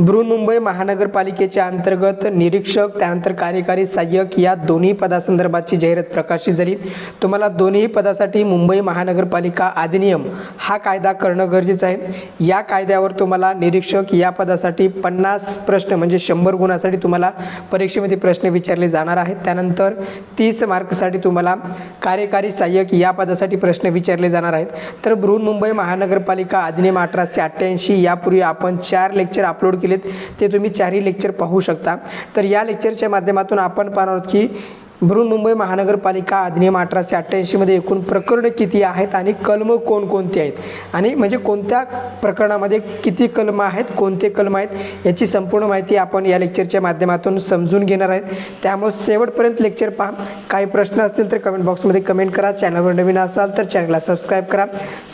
बृहन्मुंबई महानगरपालिकेच्या अंतर्गत निरीक्षक त्यानंतर कार्यकारी सहाय्यक या दोन्ही पदासंदर्भातची जाहिरात प्रकाशित झाली. तुम्हाला दोन्ही पदासाठी मुंबई महानगरपालिका अधिनियम हा कायदा करणं गरजेचं आहे. या कायद्यावर तुम्हाला निरीक्षक या पदासाठी पन्नास प्रश्न म्हणजे शंभर गुणासाठी तुम्हाला परीक्षेमध्ये प्रश्न विचारले जाणार आहेत. त्यानंतर तीस मार्कसाठी तुम्हाला कार्यकारी सहाय्यक या पदासाठी प्रश्न विचारले जाणार आहेत. तर बृहन्मुंबई महानगरपालिका अधिनियम अठराशे अठ्ठ्याऐंशी यापूर्वी आपण चार लेक्चर अपलोड केलेत ते तुम्ही चारही लेक्चर पाहू शकता. तर या लेक्चरच्या माध्यमातून आपण पाहणार आहोत की बृहन्मुंबई महानगरपालिका अधिनियम अठराशे अठ्ठ्याऐंशीमध्ये एकूण प्रकरणं किती आहेत आणि कलमं कोणकोणती आहेत? आणि म्हणजे कोणत्या प्रकरणामध्ये किती कलमं आहेत कोणते कलम आहेत याची संपूर्ण माहिती आपण या लेक्चरच्या माध्यमातून समजून घेणार आहेत. त्यामुळे शेवटपर्यंत लेक्चर पहा. काही प्रश्न असतील तर कमेंट बॉक्समध्ये कमेंट करा. चॅनलवर नवीन असाल तर चॅनलला सबस्क्राईब करा.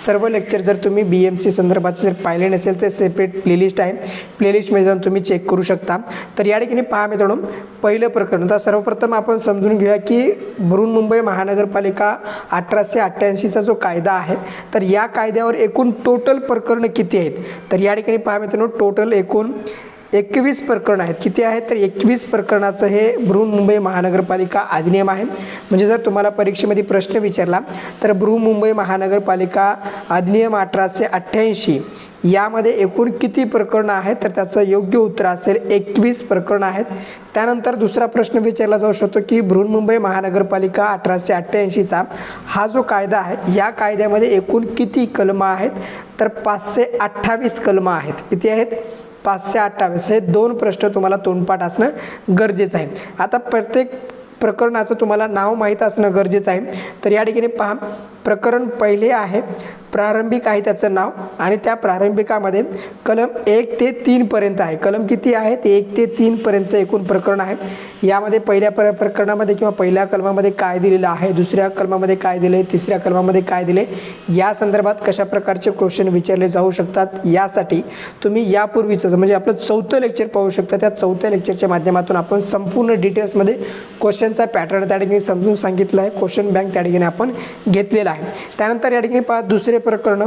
सर्व लेक्चर जर तुम्ही बी एम सी संदर्भाचे जर पाहिले नसेल तर सेपरेट प्लेलिस्ट आहे. प्लेलिस्टमध्ये जाऊन तुम्ही चेक करू शकता. तर या ठिकाणी पहा मित्रांनो. पहिलं प्रकरण. तर सर्वप्रथम आपण समजून घेऊया की बृहन्मुंबई महानगरपालिका अठराशे अठ्ठ्याऐंशीचा जो कायदा आहे तर या कायद्यावर एकूण टोटल प्रकरणं किती आहेत? तर या ठिकाणी पहा मित्रांनो टोटल एकूण एकवीस प्रकरण आहेत. किती आहेत? तर एकवीस प्रकरणाचं हे बृहन्मुंबई महानगरपालिका अधिनियम आहे. म्हणजे जर तुम्हाला परीक्षेमध्ये प्रश्न विचारला तर बृहन्मुंबई महानगरपालिका अधिनियम अठराशे अठ्ठ्याऐंशी यामध्ये एकूण किती प्रकरणं आहेत? तर त्याचं योग्य उत्तर असेल एकवीस प्रकरणं आहेत. त्यानंतर दुसरा प्रश्न विचारला जाऊ शकतो की बृहन्मुंबई महानगरपालिका अठराशे अठ्ठ्याऐंशीचा हा जो कायदा आहे या कायद्यामध्ये एकूण किती कलमं आहेत? तर पाचशे अठ्ठावीस कलमं आहेत. किती आहेत? पाचशे अठ्ठावीस. हे दोन प्रश्न तुम्हाला तोंडपाठ असणं गरजेचं आहे. आता प्रत्येक प्रकरणाचं तुम्हाला नाव माहीत असणं गरजेचं आहे. तर या ठिकाणी पहा प्रकरण पहिले आहे. प्रारंभिक आहे त्याचं नाव आणि त्या प्रारंभिकामध्ये कलम एक ते तीनपर्यंत आहे. कलम किती आहे? ते एक ते तीनपर्यंतचं एकूण प्रकरण आहे. यामध्ये पहिल्या प्र प्रकरणामध्ये किंवा पहिल्या कलमामध्ये काय दिलेलं आहे? दुसऱ्या कलमामध्ये काय दिले तिसऱ्या कलमामध्ये काय दिले या संदर्भात कशा प्रकारचे क्वेश्चन विचारले जाऊ शकतात? यासाठी तुम्ही यापूर्वीचं म्हणजे आपलं चौथं लेक्चर पाहू शकता. त्या चौथ्या लेक्चरच्या माध्यमातून आपण संपूर्ण डिटेल्समध्ये क्वेश्चनचा पॅटर्न त्या ठिकाणी समजून सांगितलं आहे. क्वेश्चन बँक त्या ठिकाणी आपण घेतलेला आहे. त्यानंतर या ठिकाणी पहा दुसरे प्रकरण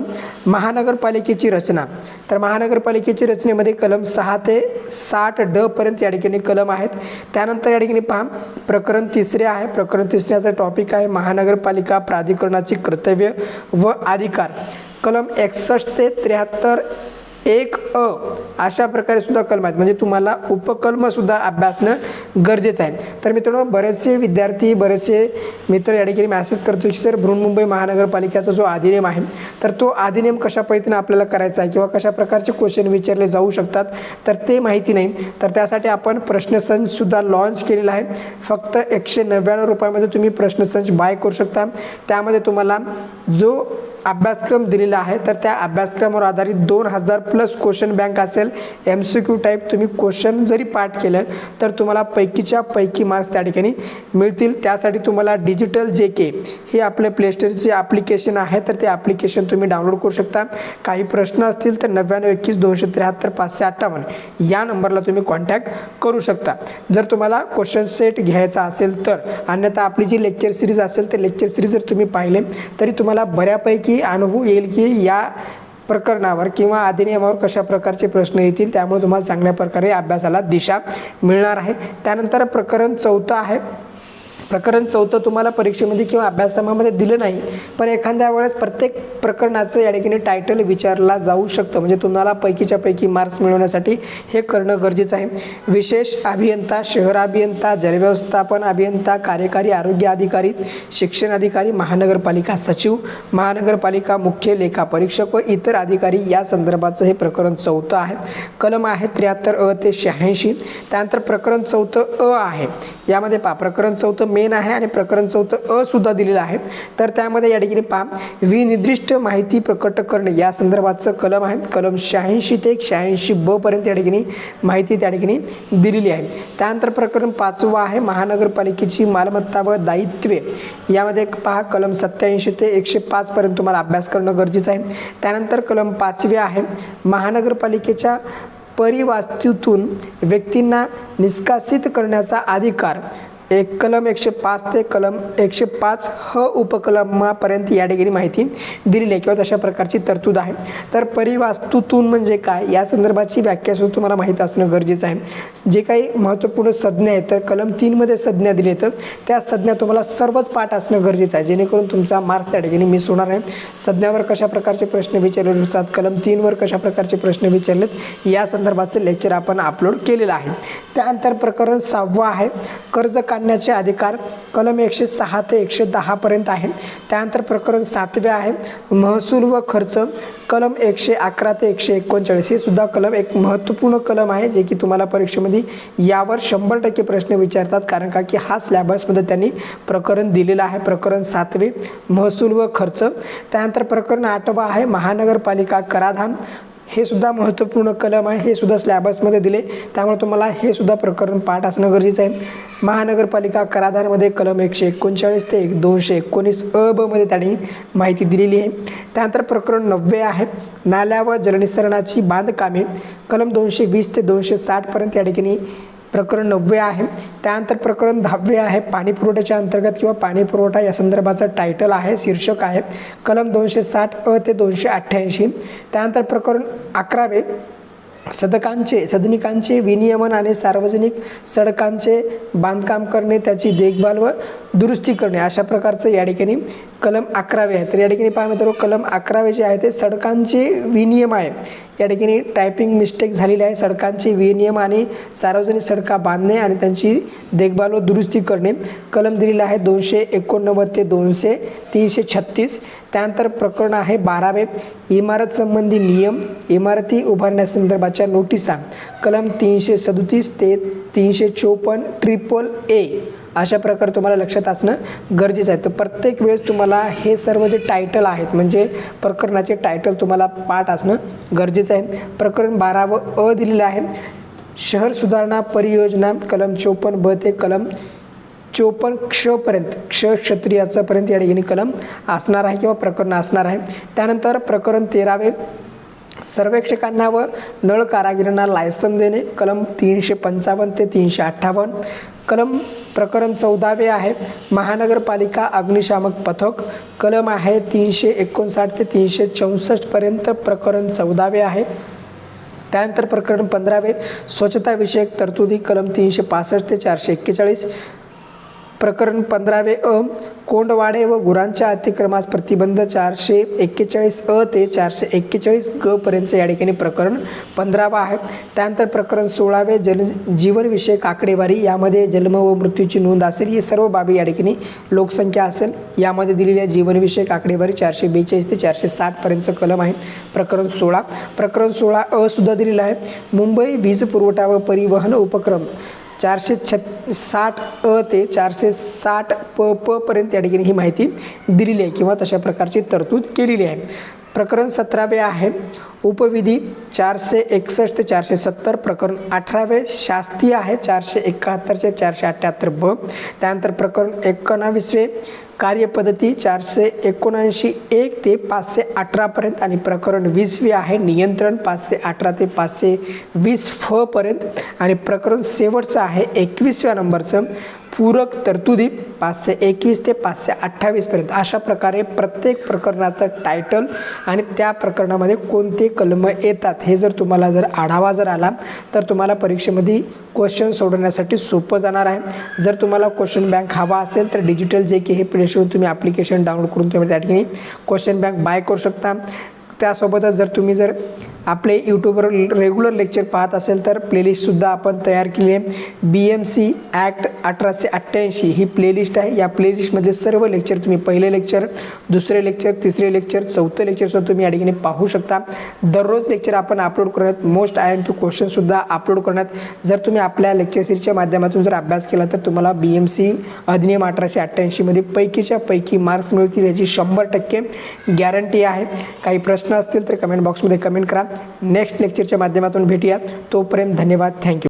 महानगरपालिकेची रचना. तर महानगरपालिकेची रचनेमध्ये कलम सहा ते साठ ड पर्यंत या ठिकाणी कलम आहेत. त्यानंतर या ठिकाणी पहा प्रकरण तिसरे आहे. प्रकरण तिसऱ्याचं टॉपिक आहे महानगरपालिका प्राधिकरणाची कर्तव्य व अधिकार. कलम एकसष्ट ते त्र्याहत्तर एक अ अशा प्रकारे सुद्धा कलम आहेत. म्हणजे तुम्हाला उपकलमसुद्धा अभ्यासणं गरजेचं आहे. तर मित्रांनो बरेचसे विद्यार्थी बरेचसे मित्र या ठिकाणी मॅसेज करतो की सर बृहन्मुंबई महानगरपालिकेचा जो अधिनियम आहे तर तो अधिनियम कशा पद्धतीने आपल्याला करायचा आहे किंवा कशा प्रकारचे क्वेश्चन विचारले जाऊ शकतात? तर ते माहिती नाही. तर त्यासाठी आपण प्रश्नसंचसुद्धा लॉन्च केलेला आहे. फक्त एकशे नव्याण्णव रुपयामध्ये तुम्ही प्रश्नसंच बाय करू शकता. त्यामध्ये तुम्हाला जो अभ्यासक्रम दिलेला आहे तर त्या अभ्यासक्रमावर आधारित दोन हजार प्लस क्वेश्चन बँक असेल एम सी क्यू टाईप तुम्ही क्वेश्चन जरी पाठ केलं तर तुम्हाला पैकीच्या पैकी मार्क्स त्या ठिकाणी मिळतील. त्यासाठी तुम्हाला डिजिटल जे के हे आपले प्लेस्टरचे ॲप्लिकेशन आहे तर ते ॲप्लिकेशन तुम्ही डाउनलोड करू शकता. काही प्रश्न असतील तर नव्याण्णव एकवीस दोनशे त्र्याहत्तर पाचशे अठ्ठावन्न या नंबरला तुम्ही कॉन्टॅक्ट करू शकता. जर तुम्हाला क्वेश्चन सेट घ्यायचा असेल तर अन्यथा आपली जी लेक्चर सिरीज असेल ते लेक्चर सिरीज जर तुम्ही पाहिले तरी तुम्हाला बऱ्यापैकी की अनुभव येईल की या प्रकरणावर किंवा अधिनियमावर कशा प्रकारचे प्रश्न येतील त्यामुळे तुम्हाला चांगल्या प्रकारे अभ्यासाला दिशा मिळणार आहे. त्यानंतर प्रकरण चौथं आहे. प्रकरण चौथं तुम्हाला परीक्षेमध्ये किंवा अभ्यासक्रमामध्ये दिलं नाही पण एखाद्या वेळेस प्रत्येक प्रकरणाचं या ठिकाणी टायटल विचारला जाऊ शकतं. म्हणजे तुम्हाला पैकीच्या पैकी मार्क्स मिळवण्यासाठी हे करणं गरजेचं आहे. विशेष अभियंता शहर अभियंता जलव्यवस्थापन अभियंता कार्यकारी आरोग्य अधिकारी शिक्षण अधिकारी महानगरपालिका सचिव महानगरपालिका मुख्य लेखा परीक्षक व इतर अधिकारी या संदर्भाचं हे प्रकरण चौथं आहे. कलम आहे त्र्याहत्तर अ ते शहाऐंशी. त्यानंतर प्रकरण चौथं अ आहे. यामध्ये पा प्रकरण चौथं मेन आहे आणि प्रकरण चौथं असुद्धा दिलेलं आहे. तर त्यामध्ये या ठिकाणी पहा विनिर्दिष्ट माहिती प्रकट करणे या संदर्भाचं कलम आहे. कलम शहाऐंशी ते शहाऐंशी ब पर्यंत या ठिकाणी माहिती त्या ठिकाणी दिलेली आहे. त्यानंतर प्रकरण पाचवं आहे महानगरपालिकेची मालमत्ता व दायित्वे. यामध्ये पहा कलम सत्याऐंशी ते एकशे पाचपर्यंत तुम्हाला अभ्यास करणं गरजेचं आहे. त्यानंतर कलम पाचवे आहे महानगरपालिकेच्या परिवास्तूतून व्यक्तींना निष्कासित करण्याचा अधिकार. एक कलम एकशे पाच ते कलम एकशे पाच ह उपकलमापर्यंत या ठिकाणी माहिती दिलेली आहे किंवा तशा प्रकारची तरतूद आहे. तर परिवास्तूतून म्हणजे काय? या संदर्भाची व्याख्या सुद्धा तुम्हाला माहीत असणं गरजेचं आहे. जे काही महत्त्वपूर्ण संज्ञा आहेत तर कलम तीनमध्ये संज्ञा दिली आहेत त्या संज्ञा तुम्हाला सर्वच पाठ असणं गरजेचं आहे. जेणेकरून तुमचा मार्क्स त्या ठिकाणी मिस होणार आहे. संज्ञावर कशा प्रकारचे प्रश्न विचारले असतात कलम तीनवर कशा प्रकारचे प्रश्न विचारलेत या संदर्भाचं लेक्चर आपण अपलोड केलेलं आहे. त्यानंतर प्रकरण सहावं आहे. कर्ज आणण्याचे अधिकार कलम एकशे सहा ते एकशे दहापर्यंत आहे त्यानंतर प्रकरण सातवे आहे. महसूल व खर्च कलम एकशे अकरा ते एकशे एकोणचाळीस. हे सुद्धा कलम एक महत्त्वपूर्ण कलम आहे जे की तुम्हाला परीक्षेमध्ये यावर शंभर टक्के प्रश्न विचारतात कारण का की हा स्लॅबसमध्ये त्यांनी प्रकरण दिलेलं आहे. प्रकरण सातवे महसूल व खर्च. त्यानंतर प्रकरण आठवा आहे. महानगरपालिका कराधान हे सुद्धा महत्त्वपूर्ण कलम आहे. हे सुद्धा स्लॅबसमध्ये दिले. त्यामुळे तुम्हाला हे सुद्धा प्रकरण पाठ असणं गरजेचं आहे. महानगरपालिका कराधारमध्ये कलम एकशे एकोणचाळीस ते एक दोनशे एकोणीस अ बमध्ये त्यांनी माहिती दिलेली आहे. त्यानंतर प्रकरण नव्वे आहे. नाल्या व जलनिसरणाची बांधकामे कलम दोनशे वीस ते दोनशे साठपर्यंत या ठिकाणी प्रकरण नववे आहे. त्यानंतर प्रकरण दहावे आहे. पाणी पुरवठ्याच्या अंतर्गत किंवा पाणी पुरवठा या संदर्भाचं टायटल आहे शीर्षक आहे. कलम दोनशे साठ अ ते दोनशे अठ्ठ्याऐंशी. त्यानंतर प्रकरण अकरावे. सदकांचे सदनिकांचे विनियमन आणि सार्वजनिक सडकांचे बांधकाम करणे त्याची देखभाल व दुरुस्ती करणे अशा प्रकारचं या ठिकाणी कलम अकरावे आहे तर या ठिकाणी पाहा मित्र कलम अकरावे जे आहे ते सडकांचे विनियम आहे. या ठिकाणी टायपिंग मिस्टेक झालेली आहे. सडकांचे विनियम आणि सार्वजनिक सडका बांधणे आणि त्यांची देखभाल व दुरुस्ती करणे. कलम दिलेलं आहे दोनशे एकोणनव्वद ते दोनशे तीनशे छत्तीस. त्यानंतर प्रकरण आहे बारावे. इमारत संबंधी नियम इमारती उभारण्यासंदर्भाच्या नोटिसा कलम तीनशे सदोतीस ते तीनशे चोपन्न ट्रिपल ए. अशा प्रकारे तुम्हाला लक्षात असणं गरजेचं आहे. तर प्रत्येक वेळेस तुम्हाला हे सर्व जे टायटल आहेत म्हणजे प्रकरणाचे टायटल तुम्हाला पाठ असणं गरजेचं आहे. प्रकरण बारावं अ दिलेलं आहे. शहर सुधारणा परियोजना कलम चोपन्न ब ते कलम चोपन्न क्षपर्यंत क्ष क्षत्रियाचापर्यंत या ठिकाणी कलम असणार आहे किंवा प्रकरण असणार आहे. त्यानंतर प्रकरण तेरावे सर्वेक्षकांना व नळ कारागिरांना लायसन देणे कलम तीनशे पंचावन्न ते तीनशे अठ्ठावन्न. कलम प्रकरण चौदावे आहे महानगरपालिका अग्निशामक पथक. कलम आहे तीनशे एकोणसाठ ते तीनशे चौसष्टपर्यंत प्रकरण चौदावे आहे. त्यानंतर प्रकरण पंधरावे स्वच्छताविषयक तरतुदी कलम तीनशे पासष्ट ते चारशे एक्केचाळीस. प्रकरण पंधरावे अ कोंडवाडे व गुरांच्या अतिक्रमास प्रतिबंध चारशे एक्केचाळीस अ ते चारशे एक्केचाळीस ग पर्यंत या ठिकाणी प्रकरण पंधरावा आहे. त्यानंतर प्रकरण सोळावे जल जीवनविषयक आकडेवारी यामध्ये जन्म व मृत्यूची नोंद असेल ही सर्व बाबी या ठिकाणी लोकसंख्या असेल. यामध्ये दिलेल्या जीवनविषयक आकडेवारी चारशे बेचाळीस ते चारशे साठपर्यंतचं कलम आहे. प्रकरण सोळा प्रकरण सोळा अ सुद्धा दिलेलं आहे. मुंबई वीज पुरवठा व परिवहन उपक्रम चारशे छ साठ अ ते चारशे साठ प प पर्यंत या ठिकाणी ही माहिती दिलेली आहे किंवा तशा प्रकारची तरतूद केलेली आहे. प्रकरण सतरावे आहे. उपविधी चारशे एकसष्ट ते चारशे सत्तर प्रकरण अठरावे शास्त्रीय आहे. चारशे एकाहत्तरचे चारशे अठ्ठ्याहत्तर ब. त्यानंतर प्रकरण एकोणावीसवे कार्यपद्धती चारशे एकोणऐंशी एक ते पाचशे अठरापर्यंत आणि प्रकरण वीसवे आहे. नियंत्रण पाचशे अठरा ते पाचशे वीस फ पर्यंत आणि प्रकरण शेवटचं आहे. एकवीसव्या नंबरचं. पूरक तरतुदी पाचशे एकवीस ते पाचशे अठ्ठावीसपर्यंत अशा प्रकारे प्रत्येक प्रकरणाचं टायटल आणि त्या प्रकरणामध्ये कोणते कलम येतात हे जर तुम्हाला जर आढावा जर आला तर तुम्हाला परीक्षेमध्ये क्वेश्चन सोडवण्यासाठी सोपं जाणार आहे. जर तुम्हाला क्वेश्चन बँक हवा असेल तर डिजिटल जे की हे प्लेस्टोर तुम्ही ॲप्लिकेशन डाउनलोड करून तुम्ही त्या ठिकाणी क्वेश्चन बँक बाय करू शकता. त्यासोबतच जर तुम्ही जर आपले यूट्यूबवर रेग्युलर लेक्चर पाहत असेल तर प्लेलिस्टसुद्धा आपण तयार केली आहे. बी एम सी ॲक्ट अठराशे अठ्ठ्याऐंशी ही प्लेलिस्ट आहे. या प्लेलिस्टमध्ये सर्व लेक्चर तुम्ही पहिले लेक्चर दुसरे लेक्चर तिसरे लेक्चर चौथं लेक्चरसुद्धा तुम्ही या ठिकाणी पाहू शकता. दररोज लेक्चर आपण अपलोड करण्यात मोस्ट आय एम पी क्वेश्चनसुद्धा अपलोड करण्यात. जर तुम्ही आपल्या लेक्चर सिरीजच्या माध्यमातून जर अभ्यास केला तर तुम्हाला बी एम सी अधिनियम अठराशे अठ्ठ्याऐंशीमध्ये पैकीच्या पैकी मार्क्स मिळतील याची शंभर टक्के गॅरंटी आहे. काही प्रश्न असतील तर कमेंट बॉक्समध्ये कमेंट करा. नेक्स्ट लेक्चरच्या माध्यमातून भेटूया तोपर्यंत धन्यवाद. थँक्यू